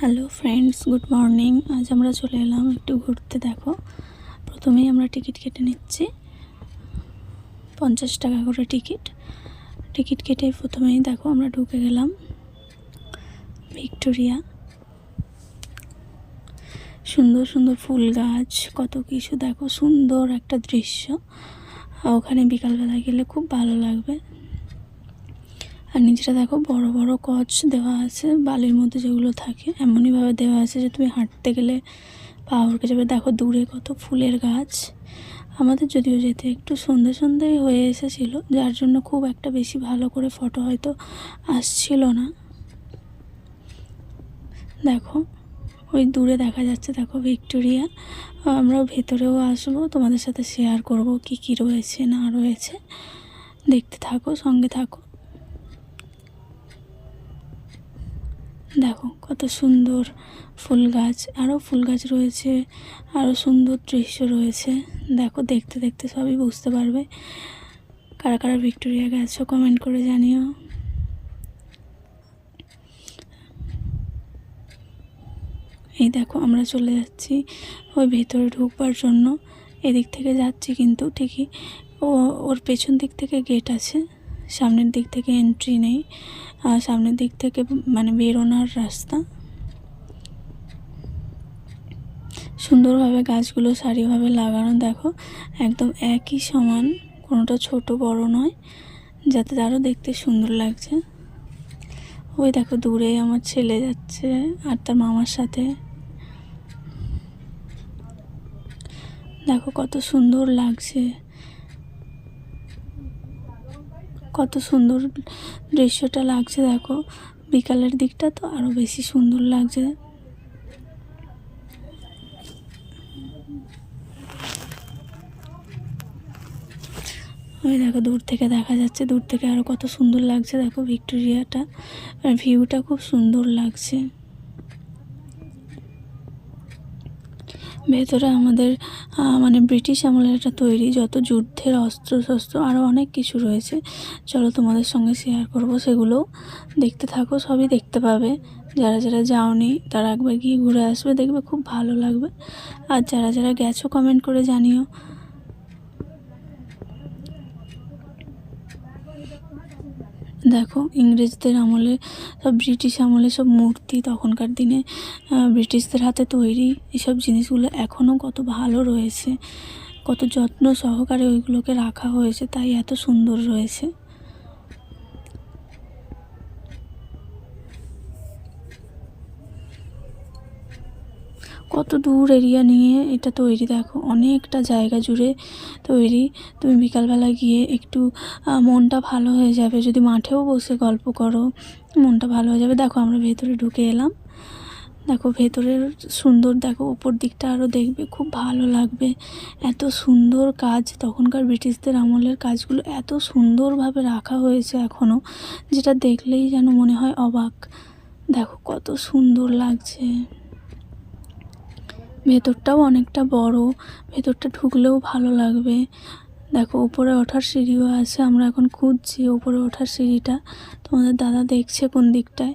Hello friends good morning আজ আমরা চলে এলাম একটু ঘুরতে, দেখো। প্রথমেই আমরা টিকিট কেটে নিচ্ছি। পঞ্চাশ টাকা করে টিকিট। টিকিট কেটে প্রথমেই, দেখো, আমরা ঢুকে গেলাম ভিক্টোরিয়া। সুন্দর সুন্দর ফুল গাছ, কত কিছু, দেখো, সুন্দর একটা দৃশ্য। ওখানে বিকালবেলা গেলে খুব ভালো লাগবে। আর নিচেটা দেখো, বড় বড় কচ দেওয়া আছে, বালির মধ্যে যেগুলো থাকে, এমনইভাবে দেওয়া আছে যে তুমি হাঁটতে গেলে পা উড়কে যাবে। দেখো দূরে কত ফুলের গাছ। আমাদের যদিও যেতে একটু সন্ধে সন্ধেই হয়ে এসেছিল, যার জন্য খুব একটা বেশি ভালো করে ফটো হয়তো আসছিল না। দেখো, ওই দূরে দেখা যাচ্ছে, দেখো ভিক্টোরিয়া। আমরাও ভেতরেও আসব, তোমাদের সাথে শেয়ার করব কি কি রয়েছে, না রয়েছে। দেখতে থাকো, সঙ্গে থাকো। দেখো, কত সুন্দর ফুল গাছ আরও ফুল গাছ রয়েছে আরও সুন্দর দৃশ্য রয়েছে। দেখো, দেখতে দেখতে সবই বুঝতে পারবে। কারা কারা ভিক্টোরিয়া গেছো কমেন্ট করে জানিও। এই দেখো, আমরা চলে যাচ্ছি ওই ভেতরে ঢুকবার জন্য। এদিক থেকে যাচ্ছি কিন্তু ঠিকই। ও, ওর পেছন দিক থেকে গেট আছে। সামনের দিক থেকে এন্ট্রি নেই, আর সামনের দিক থেকে মানে বেরোনোর রাস্তা। সুন্দরভাবে গাছগুলো সারিভাবে লাগানো, দেখো, একদম একই সমান, কোনোটা ছোট বড় নয়, যাতে তারও দেখতে সুন্দর লাগছে। ওই দেখো, দূরে আমার ছেলে যাচ্ছে আর তার মামার সাথে। দেখো, কত সুন্দর লাগছে। কত সুন্দর দৃশ্যটা লাগছে, দেখো। বিকালের দিকটা তো আরও বেশি সুন্দর লাগছে। ওই দেখো, দূর থেকে দেখা যাচ্ছে, দূর থেকে আরও কত সুন্দর লাগছে। দেখো, ভিক্টোরিয়াটা, আর ভিউটা খুব সুন্দর লাগছে। ভেতরে আমাদের মানে ব্রিটিশ আমলের একটা তৈরি, যত যুদ্ধের অস্ত্র শস্ত্র আরও অনেক কিছু রয়েছে। চলো তোমাদের সঙ্গে শেয়ার করব সেগুলো দেখতে থাকো, সবই দেখতে পাবে। যারা যারা যাওনি, তারা একবার গিয়ে ঘুরে আসবে, দেখবে খুব ভালো লাগবে। আর যারা যারা গেছো কমেন্ট করে জানিও। দেখো, ইংরেজদের আমলে, সব ব্রিটিশ আমলে সব মূর্তি তখনকার দিনে ব্রিটিশদের হাতে তৈরি এসব জিনিসগুলো এখনও কত ভালো রয়েছে। কত যত্ন সহকারে ওইগুলোকে রাখা হয়েছে, তাই এত সুন্দর রয়েছে। কত দূর এরিয়া নিয়ে এটা তৈরি, দেখো, অনেকটা জায়গা জুড়ে তৈরি। তুমি বিকালবেলা গিয়ে একটু মনটা ভালো হয়ে যাবে। যদি মাঠেও বসে গল্প করো, মনটা ভালো হয়ে যাবে। দেখো, আমরা ভেতরে ঢুকে এলাম। দেখো, ভেতরের সুন্দর, দেখো ওপর দিকটা আরও দেখবে, খুব ভালো লাগবে। এত সুন্দর কাজ তখনকার ব্রিটিশদের আমলের কাজগুলো এত সুন্দরভাবে রাখা হয়েছে এখনও যেটা দেখলেই যেন মনে হয় অবাক। দেখো, কত সুন্দর লাগছে। ভেতরটাও অনেকটা বড়, ভেতরটা ঢুকলেও ভালো লাগবে। দেখো, উপরে ওঠার সিঁড়িও আছে, আমরা এখন খুঁজছি উপরে ওঠার সিঁড়িটা। তোমাদের দাদা দেখছে কোন দিকটায়?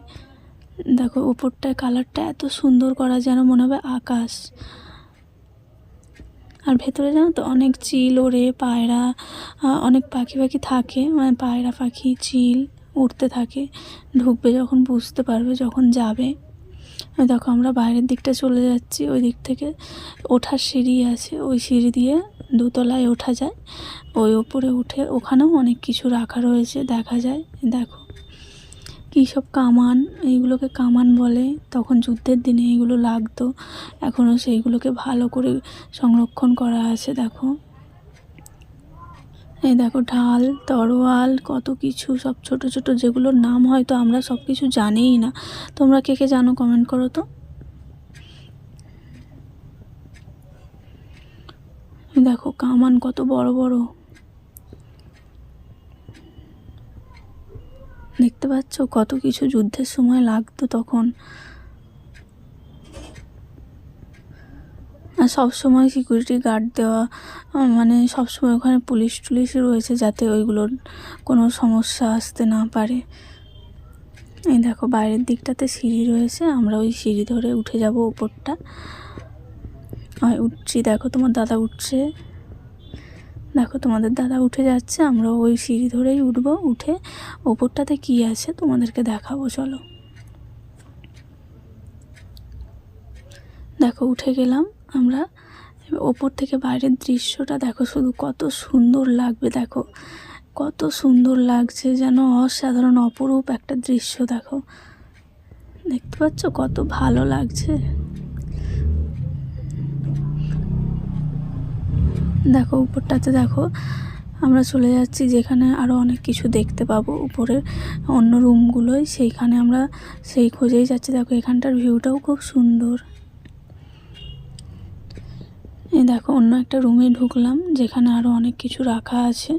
দেখো, উপরটায় কালারটা এত সুন্দর করা যেন মনে হবে আকাশ। আর ভেতরে জানো তো, অনেক চিল ওড়ে পায়রা অনেক পাখি পাখি থাকে মানে পায়রা পাখি, চিল উঠতে থাকে। ঢুকবে যখন, বুঝতে পারবে যখন যাবে। দেখো আমরা বাইরের দিকটা চলে যাচ্ছি, ওই দিক থেকে ওঠার সিঁড়ি আছে, ওই সিঁড়ি দিয়ে দোতলায় ওঠা যায়। ওই ওপরে উঠে ওখানেও অনেক কিছু রাখা রয়েছে, দেখা যায়। দেখো কী সব কামান, এইগুলোকে কামান বলে। তখন যুদ্ধের দিনে এগুলো লাগতো এখনও সেইগুলোকে ভালো করে সংরক্ষণ করা আছে, দেখো। এই দেখো ঢাল, তরোয়াল, কত কিছু, সব ছোট ছোট যেগুলোর নাম হয়তো আমরা সব কিছু জানিই না। তোমরা কে কে জানো কমেন্ট করো তো? দেখো কামান কত বড় বড়। দেখতে পাচ্ছ কত কিছু যুদ্ধের সময় লাগতো তখন। আর সবসময় সিকিউরিটি গার্ড দেওয়া মানে সবসময় ওখানে পুলিশ টুলিশ রয়েছে যাতে ওইগুলোর কোনো সমস্যা আসতে না পারে। এই দেখো বাইরের দিকটাতে সিঁড়ি রয়েছে, আমরা ওই সিঁড়ি ধরে উঠে যাব ওপরটা। উঠছি, দেখো তোমার দাদা উঠছে। দেখো তোমাদের দাদা উঠে যাচ্ছে, আমরা ওই সিঁড়ি ধরেই উঠবো, উঠে ওপরটাতে কি আছে তোমাদেরকে দেখাবো, চলো। দেখো উঠে গেলাম। আমরা ওপর থেকে বাইরের দৃশ্যটা দেখো, শুধু কত সুন্দর লাগবে দেখো। কত সুন্দর লাগছে যেন অসাধারণ, অপরূপ একটা দৃশ্য দেখো। দেখতে পাচ্ছ? কত ভালো লাগছে। দেখো, উপরটাতে দেখো, আমরা চলে যাচ্ছি যেখানে আরও অনেক কিছু দেখতে পাবো। উপরের অন্য রুমগুলোই সেইখানে আমরা সেই খোঁজেই যাচ্ছি। দেখো, এখানটার ভিউটাও খুব সুন্দর। এই দেখো, অন্য একটা রুমে ঢুকলাম, যেখানে আরও অনেক কিছু রাখা আছে।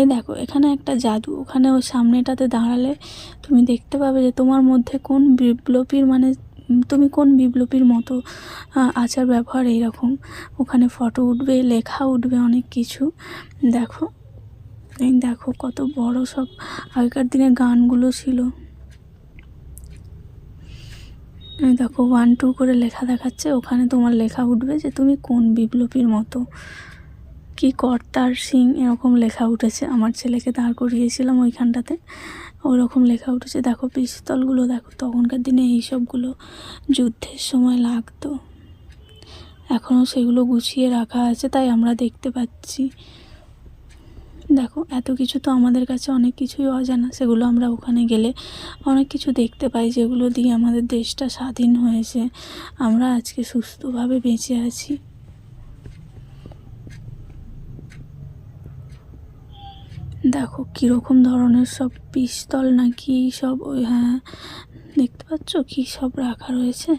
এই দেখো, এখানে একটা জাদু, ওখানে ওই সামনেটাতে দাঁড়ালে তুমি দেখতে পাবে যে তোমার মধ্যে কোন বিপ্লবীর মানে তুমি কোন বিপ্লবীর মতো আচার ব্যবহার এইরকম। ওখানে ফটো উঠবে, লেখা উঠবে অনেক কিছু। দেখো, এই দেখো কত বড় সব আগেকার দিনে গানগুলো ছিল। দেখো ওয়ান টু করে লেখা দেখাচ্ছে। ওখানে তোমার লেখা উঠবে যে তুমি কোন বিপ্লবীর মতো। কি কর্তার সিং এরকম লেখা উঠেছে। আমার ছেলেকে দাঁড় করিয়েছিলাম ওইখানটাতে। ওরকম লেখা উঠেছে। দেখো পিস্তলগুলো, দেখো তখনকার দিনে এইসবগুলো যুদ্ধের সময় লাগতো। এখনও সেগুলো গুছিয়ে রাখা আছে, তাই আমরা দেখতে পাচ্ছি। দেখো, এত কিছু তো আমাদের কাছে অনেক কিছুই অজানা। সেগুলো আমরা ওখানে গেলে অনেক কিছু দেখতে পাই, যেগুলো দিয়ে আমাদের দেশটা স্বাধীন হয়েছে। আমরা আজকে সুস্থভাবে বেঁচে আছি। দেখো, কীরকম ধরনের সব পিস্তল নাকি সব ওই হ্যাঁ দেখতে পাচ্ছ কী সব রাখা রয়েছে?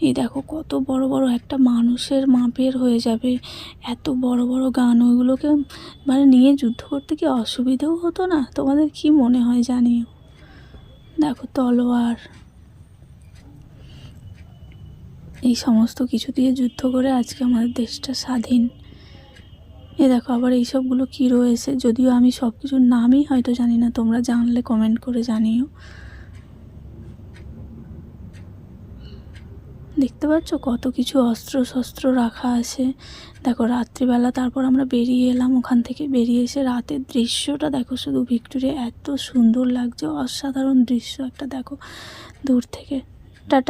এই দেখো কত বড় বড় একটা মানুষের মাপের হয়ে যাবে। এত বড় বড় গান, ওইগুলোকে মানে নিয়ে যুদ্ধ করতে কি অসুবিধেও হতো না? তোমাদের কি মনে হয় জানিও? দেখো তলোয়ার। এই সমস্ত কিছু দিয়ে যুদ্ধ করে আজকে আমাদের দেশটা স্বাধীন। এ দেখো আবার এইসবগুলো কী রয়েছে? যদিও আমি সব কিছুর নামই হয়তো জানি না, তোমরা জানলে কমেন্ট করে জানিও। দেখতে পাচ্ছ? কত কিছু অস্ত্র শস্ত্র রাখা আছে। দেখো, রাত্রিবেলা তারপর আমরা বেরিয়ে এলাম ওখান থেকে। বেরিয়ে এসে রাতের দৃশ্যটা দেখো, শুধু ভিক্টোরিয়া এত সুন্দর লাগছে। অসাধারণ দৃশ্য একটা, দেখো, দূর থেকে। টাটা।